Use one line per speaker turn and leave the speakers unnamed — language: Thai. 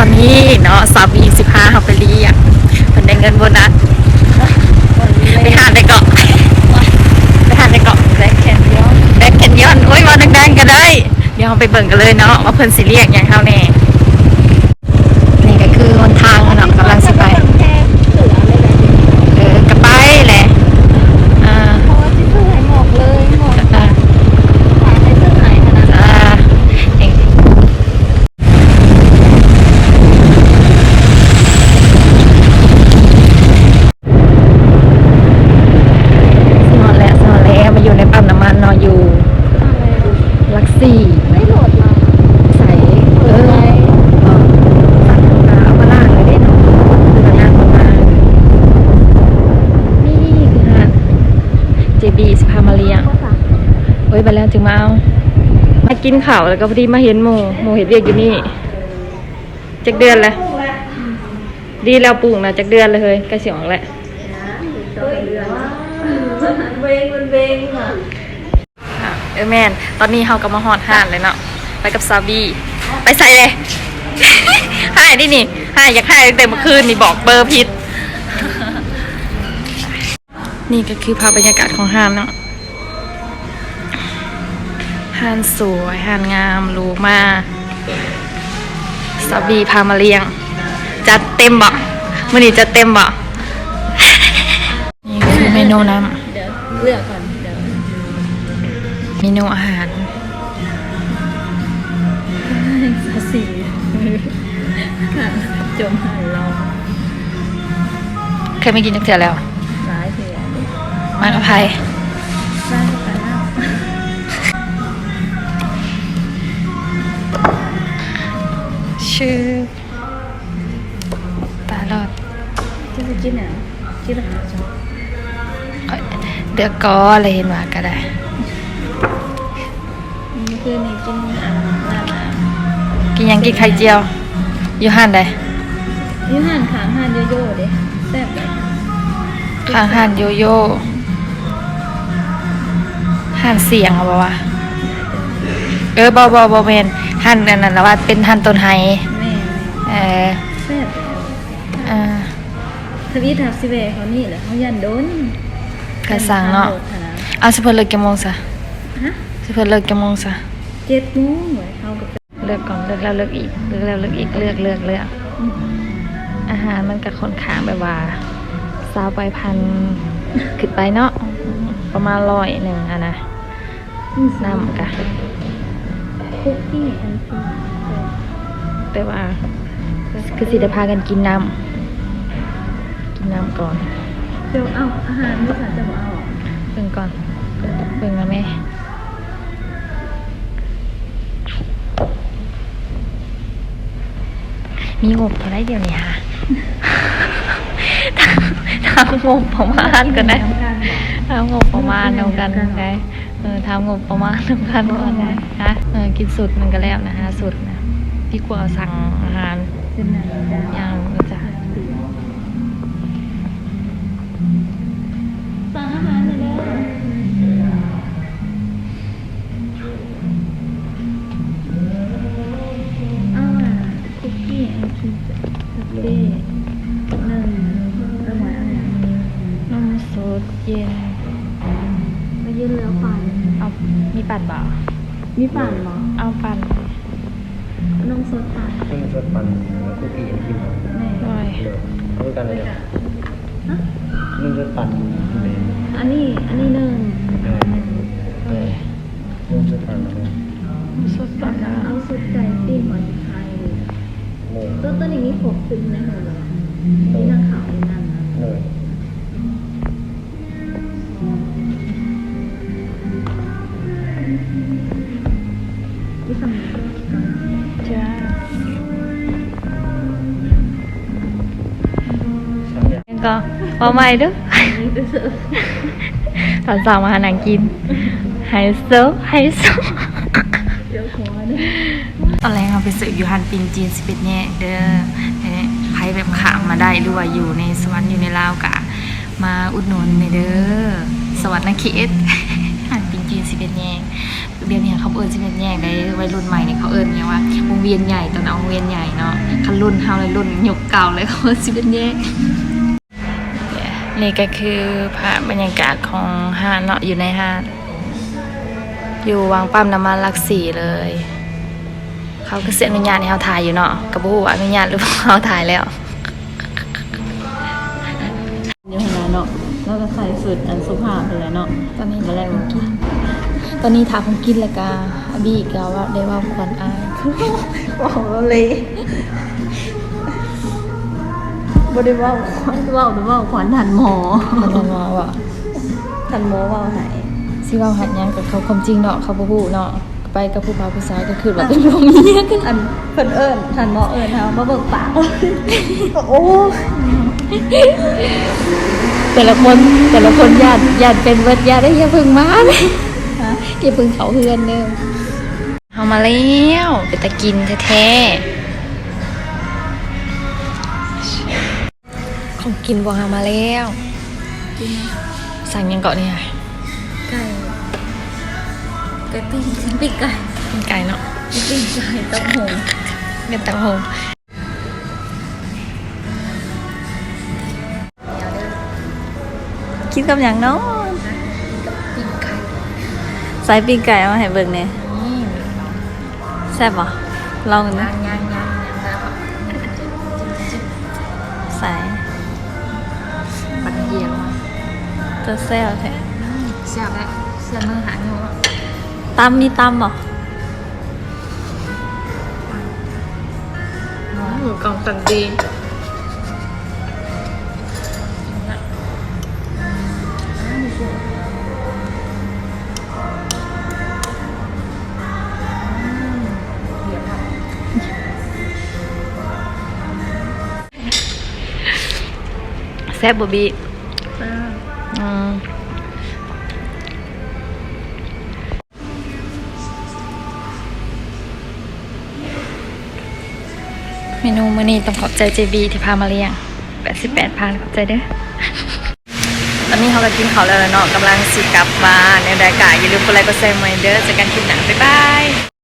ตอนนี้เนาะสาวีสิบห้าเขาไปเรียกเพิ่นได้เงินโบนัสไปหาได้เกาะไปหาได้เกาะแบล็คแคนยอนแบล็คแคนยอนโอ้ยว่าดังๆก็ได้ เดี๋ยวเราไปเบิ่งกันเลยเนาะว่าเพิ่นสิเรียกอย่างเท่าแน่นี่ก็คือหนทางอะเนาะกำลังสิไป
แพงเหลือเลยแหละ
เออกระไปแหละอ่า
เพราะว่าที่ซื้อให้หมอกเลยหมอก
อ่า
ขายให้ซื้อไหนขนาดนั้น
อ่าเองสนอนแล้วสนอนแล้วมาอยู่ในปั๊มน้ำมันเนอนอยู่ลักซี่
ไม่โหลดมา
ใส่เออเออสั่งมาเอามาล่างเลยได้เนาะคือทางงานประมาณนี่คือฮะ JB สิพามาเลี้ยง
ก็สั่ง
เฮ้ยไปแล้วจึงมาเอา มากินข่าวแล้วก็พอดีมาเห็นหมูหมูเห็ดเวียกอยู่นี่จักเดือนแล้วดีแล้วปลูกนะจักเดือนเลยเฮ้ยใกล้สิออกแล้ว
เวงมันเวงอะ
เออแมนตอนนี้เฮาก็มาฮอดห้านเลยเนาะไปกับซาบีไปใส่เลยให้ดินี่ให้อยากให้ตั้งแต่เมื่อคืนนี่บอกเบอร์ผิด นี่ก็คือภาพบรรยากาศของห้านเนาะ ห้านสวยห้านงามหรูมากซาบีพามาเลี้ยง จัดเต็มบ่มื้อนี้จัดเต็มบ่นี่คือเมนูน้ำ
เดี๋ยวเลือกก่อนเดี๋ยว
เมนูอาหาร
สาสีค่ะจมหายเรา
เคยไม่กินจักเทื่อแล้ว
ร้ายเสีย
มากับไพ ชื่อปลาลอด
ที่จะกินเนี่ยที่ราคาจ้ะ
เอ้ยเดือกกออะไรเห็นว่าก็ได้
นี่คือนี่กินอ่าลาบอะ
กินหยังกินไข่เจียวอยู่ห้านใด
ยูหันขางหันโยโย่เด้แซ่บเลย
ข้างห้านโยโย่ห้านเสียงเอาบ่วะเออบอบอบอเมน ห้านนั่นน่ะนะว่าเป็นห้านต้นไฮ
แม่
เออ
แซ่บ
อ่า
ทวีทับสิเวเขานี่แหละเขายันโดน
กระสังเนาะ
ขนาด
เอาสิเพิ่นเลิกกี่โมงซะ
ฮะ
สิเพิ่นเลิกกี่โมงซะ
เจ็ดโมงเหมือนเขากับ
เลือกก่อนเลือกแล้วเลือกอีกเลือกแล้วเลือกอีกเลือกเลือกเลือกอาหารมันกับคนขางแบบว่าสาวไปพันขึ้นไปเนาะประมาณร้อยหนึ่งอะนะน้ำกะ
คุกกี้อันคือ
แต่ว่าคือสิจะพากันกินน้ำกินน้ำก่อน
เดี๋ยวเอาอาหารไม่สาจะเอา
เบิ่งก่อนเบิ่งนะแม่มีงบเท่าไรเดียวเนี่ยฮะทำทำงบประมาณกันนะทำงบประมาณเอากันไง เออทำงบประมาณเอากันก่อนนะฮะเออกินสุดมันก็แล้วนะฮะสุดนะพี่กลัวสั่งอาหาร
เป็นไหนจ้ะ
อย่าง บ่า
มีปั่นเหรอ
เอาปั่น
นมสดปั่น
ซึ่งสดปันแล้วคุกกี้กินครับ
แม่
หน่อย
เดี๋ยวเอาด้วยกันเลยเนี่ย
ฮะ
นึ่งสดปันเลย
อันนี้อันนี้หนึ่ง
เออเออนึ่งสดปันแล้วเนี่ย
นมสดปั่นนะ
เอาสุดใจตีหมอนไทยเลย
เนย
ต้นต้นอย่างนี้ผมซึมในหัวเลยนี่นางขาวนี่นั่นนะ
ย
ที่สำคัญ
จ้า
ยัง
ก็เอาใหม่ด้วย
นี่เสือ
ตอนสาวมาหาหนังกินไฮโซไฮโซ
เดี๋ยวหัวเนี่ย
ตอนแรกเราไปสืบอยูฮันปิงจีนสิเป็นแยเด้อเอ้ยใครแบบขามมาได้หรือว่าอยู่ในสวรรค์อยู่ในลาวกะ มาอุดหนุนในเด้อสวรรค์นะคิดฮันปิงจีนสิเป็นแย เดี๋ยวนี้เขาเอิญสิเป็นแยกได้วัยรุ่นใหม่เนี่ยเขาเอิญเนี่ยว่าวงเวียนวียนใหญ่ตอนเอาโรงเวียนใหญ่เนาะคันรุ่นเฮาเลยรุ่นยุคเก่าเลยเขาสิเป็นแยกนี่ก็คือภาพบรรยากาศของห้างเนาะอยู่ในห้างอยู่วางปั๊มน้ำมันหลักสี่เลย เขาก็เสียอนุญาตให้เขาถ่ายอยู่เนาะกับผู้อนุญาตหรือเปล่าเขาถ่ายแล้ว
อยู่ขนาดเนาะแล้วก็ใส่สุดอันสุภาพเลยเนาะ
ตอนนี้มาแรกกิน ตอนนี้ถามผมกินแล้วกาอบีก็ว่าได้ว่าควันอาย
บอกเราเลยบ่ได้ว่าขวัญเว่าหรือว่าขวัญทันหมอ
มันจะมาว่า
ทันหมอว่าไหน
สิเว่าหัดหยังกับเขาความจริงเนาะเขาบ่ฮู้เนาะไปกับผู้บ่าวผู้ชายก็คือว่าเป็นโรงเรียนกัน
อันเพิ่นเอิ้นทันหมอเอิ้นเฮามาเบิกปากโอ้
แต่ละคนแต่ละคนญาติญาติเป็นเวิร์ดญาติได้ย่าเพึ่งมาเลย อย่าเพึ่งเขาเฮือนเด้อเฮามาแล้วเป็นตะกินแท้ๆของกินบ่เฮามาแล้วสั่งหยังเกาะเนี่ย
ไก่ไก่ปิ้งฉันปิ้งไก่
เป็นไก่เนาะ
ปิ้งไก่เต้าหู้
เป็นตังหง
คิดกับหยังเนาะ
ปิ้งไก่
ใส่ปิ้งไก่เอามาให้เบิ่งแหน่
นี่
แซ่บบ่ลองกันนะ
ย่างย่างย่างย่างแล้ว
ใส่
ปัดเหี่ยวมา
จะแซ่บแท้
เสียบแล้วเสียบมือหาอยู่อะ
ตำมีตำบ่
หมูกองตันดี แซ่บบ่บีอืมเมนูมื้อนี้ต้องขอบใจเจบีที่พามาเลี้ยง 88พันขอบใจเด้อ ตอนนี้เขาก็กินข้าวแล้วล่ะเนาะกำลังสิกลับบ้านในรายการอย่าลืมกดไลค์กดแชร์มาเด้อเจอกันคลิปหน้าบ๊ายบาย